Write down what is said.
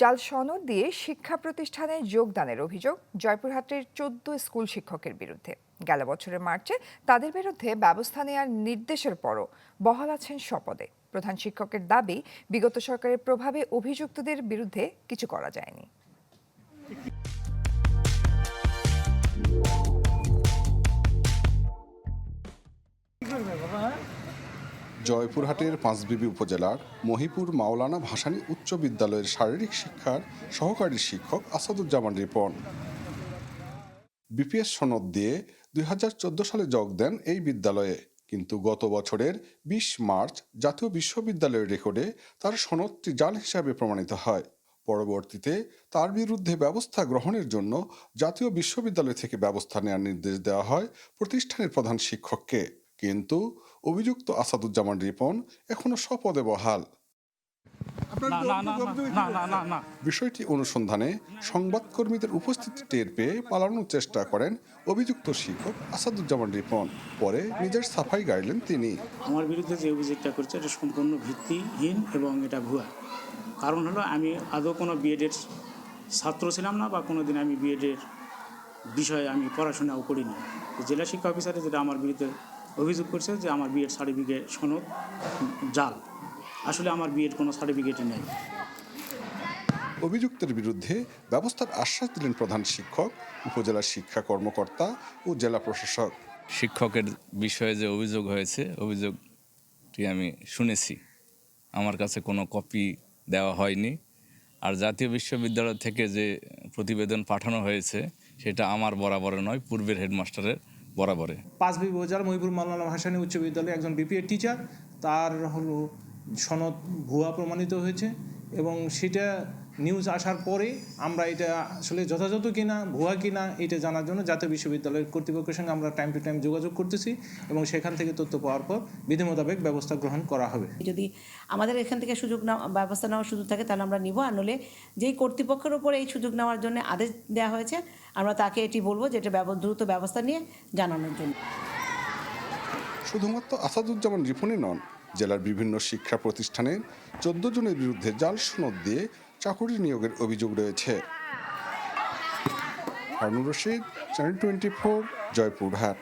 জাল সনদ দিয়ে শিক্ষা প্রতিষ্ঠানে যোগদানের অভিযোগ জয়পুরহাটের চোদ্দ স্কুল শিক্ষকের বিরুদ্ধে। গেল বছরের মার্চে তাদের বিরুদ্ধে ব্যবস্থা নেওয়ার নির্দেশের পরও বহাল আছেন শপথে প্রধান শিক্ষকের দাবি, বিগত সরকারের প্রভাবে অভিযুক্তদের বিরুদ্ধে কিছু করা যায়নি। জয়পুরহাটের পাঁচবিবি উপজেলার মহিপুর মাওলানা ভাসানী উচ্চ বিদ্যালয়ের শারীরিক শিক্ষার সহকারী শিক্ষক আসাদুজ্জামান রিপন। বিপিএস সনদ দিয়ে দুই হাজার চোদ্দ সালে যোগ দেন এই বিদ্যালয়ে, কিন্তু গত বছরের বিশ মার্চ জাতীয় বিশ্ববিদ্যালয়ের রেকর্ডে তার সনদটি জাল হিসাবে প্রমাণিত হয়। পরবর্তীতে তার বিরুদ্ধে ব্যবস্থা গ্রহণের জন্য জাতীয় বিশ্ববিদ্যালয় থেকে ব্যবস্থা নেওয়ার নির্দেশ দেওয়া হয় প্রতিষ্ঠানের প্রধান শিক্ষককে। কিন্তু অভিযুক্ত আসাদুজ্জামান রিপন এখনও স্বপদে বহাল। না না না না না না না। বিষয়টি অনুসন্ধানে সংবাদকর্মীদের উপস্থিতি টের পেয়ে পালানোর চেষ্টা করেন অভিযুক্ত শিক্ষক আসাদুজ্জামান রিপন। পরে নিজের সাফাই গাইলেন তিনি। আমার বিরুদ্ধে যে অভিযোগটা করছে এটা সম্পূর্ণ ভিত্তিহীন এবং এটা ভুয়া। কারণ হলো আমি আদৌ কোনো বিএডের ছাত্র ছিলাম না বা কোনো দিন আমি বিএডের বিষয়ে আমি পড়াশোনাও করিনি। জেলা শিক্ষা অফিসারে যেটা আমার বিরুদ্ধে অভিযোগ করছে যে আমার বিএড সার্টিফিকেট সনদ জাল। আসলে আমার বিএড কোনো সার্টিফিকেটই নেই। অভিযুক্তের বিরুদ্ধে ব্যবস্থার আশ্বাস দিলেন প্রধান শিক্ষক উপজেলা শিক্ষা কর্মকর্তা ও জেলা প্রশাসক। শিক্ষকের বিষয়ে যে অভিযোগ হয়েছে অভিযোগটি আমি শুনেছি। আমার কাছে কোনো কপি দেওয়া হয়নি। আর জাতীয় বিশ্ববিদ্যালয় থেকে যে প্রতিবেদন পাঠানো হয়েছে সেটা আমার বরাবরে নয় পূর্বের হেডমাস্টারের বরাবরে পাঁচ বি বাজার মহিপুর মাওলানা ভাসানী উচ্চ বিদ্যালয়ে একজন বিপিএ টিচার, তার হলো সনদ ভুয়া প্রমাণিত হয়েছে এবং সেটা নিউজ আসার পরে আমরা এটা আসলে যথাযথ কিনা ভুয়া কিনা এটা জানার জন্য জাতীয় বিশ্ববিদ্যালয়ের কর্তৃপক্ষের সঙ্গে আমরা টাইম টু টাইম যোগাযোগ করতেছি এবং সেখান থেকে তথ্য পাওয়ার পর বিধি মোতাবেক ব্যবস্থা গ্রহণ করা হবে। যদি আমাদের এখান থেকে সুযোগ নেওয়া ব্যবস্থা নেওয়ার সুযোগ থাকে তাহলে আমরা নিব। আর নলে যেই কর্তৃপক্ষের ওপর এই সুযোগ নেওয়ার জন্য আদেশ দেওয়া হয়েছে আমরা তাকে এটি বলব যে এটা দ্রুত ব্যবস্থা নিয়ে জানানোর জন্য। শুধুমাত্র আসাদুজ্জামান রিপনই নন জেলার বিভিন্ন শিক্ষা প্রতিষ্ঠানের চোদ্দ জনের বিরুদ্ধে জাল সনদ দিয়ে চাকুরি নিয়োগের অভিযোগ রয়েছে। Harun Rashid channel twenty four Joypurhat.